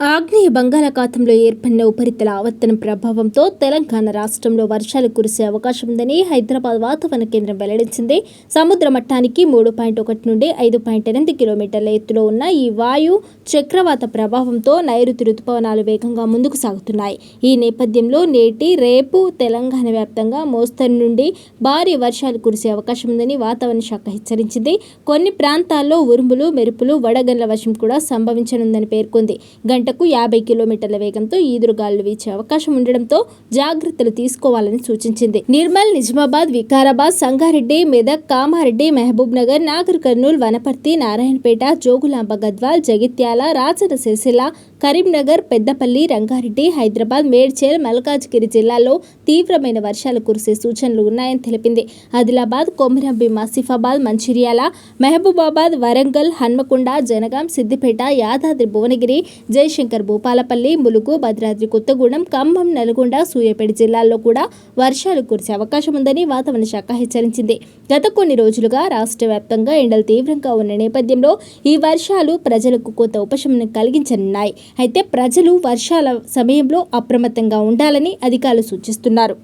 ఆగ్నేయ బంగాళాఖాతంలో ఏర్పడిన ఉపరితల ఆవర్తనం ప్రభావంతో తెలంగాణ రాష్ట్రంలో వర్షాలు కురిసే అవకాశం ఉందని హైదరాబాద్ వాతావరణ కేంద్రం వెల్లడించింది. సముద్ర మట్టానికి మూడు పాయింట్ ఒకటి నుండి ఐదు పాయింట్ ఎనిమిది కిలోమీటర్ల ఎత్తులో ఉన్న ఈ వాయు చక్రవాత ప్రభావంతో నైరుతి రుతుపవనాలు వేగంగా ముందుకు సాగుతున్నాయి. ఈ నేపథ్యంలో నేటి రేపు తెలంగాణ వ్యాప్తంగా మోస్తరు నుండి భారీ వర్షాలు కురిసే అవకాశం ఉందని వాతావరణ శాఖ హెచ్చరించింది. కొన్ని ప్రాంతాల్లో ఉరుములు మెరుపులు వడగండ్ల వర్షం కూడా సంభవించనుందని పేర్కొంది. గంటకు యాభై కిలోమీటర్ల వేగంతో ఈదురుగాలు వీచే అవకాశం ఉండడంతో జాగ్రత్తలు తీసుకోవాలని సూచించింది. నిర్మల్ నిజామాబాద్ వికారాబాద్ సంగారెడ్డి మెదక్ కామారెడ్డి మహబూబ్ నగర్ నాగర్ కర్నూల్ వనపర్తి నారాయణపేట జోగులాంబ గద్వాల్ జగిత్యాల రాచన సిరిసిల్ల కరీంనగర్ పెద్దపల్లి రంగారెడ్డి హైదరాబాద్ మేడ్చేల్ మల్కాజ్గిరి జిల్లాల్లో తీవ్రమైన వర్షాలు కురిసే సూచనలు ఉన్నాయని తెలిపింది. ఆదిలాబాద్ కొమరంభీం ఆసిఫాబాద్ మంచిర్యాల మహబూబాబాద్ వరంగల్ హన్మకొండ జనగాం సిద్దిపేట యాదాద్రి భువనగిరి శంకర్ భూపాలపల్లి ములుగు భద్రాద్రి కొత్తగూడెం ఖమ్మం నల్గొండ సూర్యాపేట జిల్లాల్లో కూడా వర్షాలు కురిసే అవకాశం ఉందని వాతావరణ శాఖ హెచ్చరించింది. గత కొన్ని రోజులుగా రాష్ట్ర వ్యాప్తంగా ఎండలు తీవ్రంగా ఉన్న నేపథ్యంలో ఈ వర్షాలు ప్రజలకు కొంత ఉపశమనం కలిగించనున్నాయి. అయితే ప్రజలు వర్షాల సమయంలో అప్రమత్తంగా ఉండాలని అధికారులు సూచిస్తున్నారు.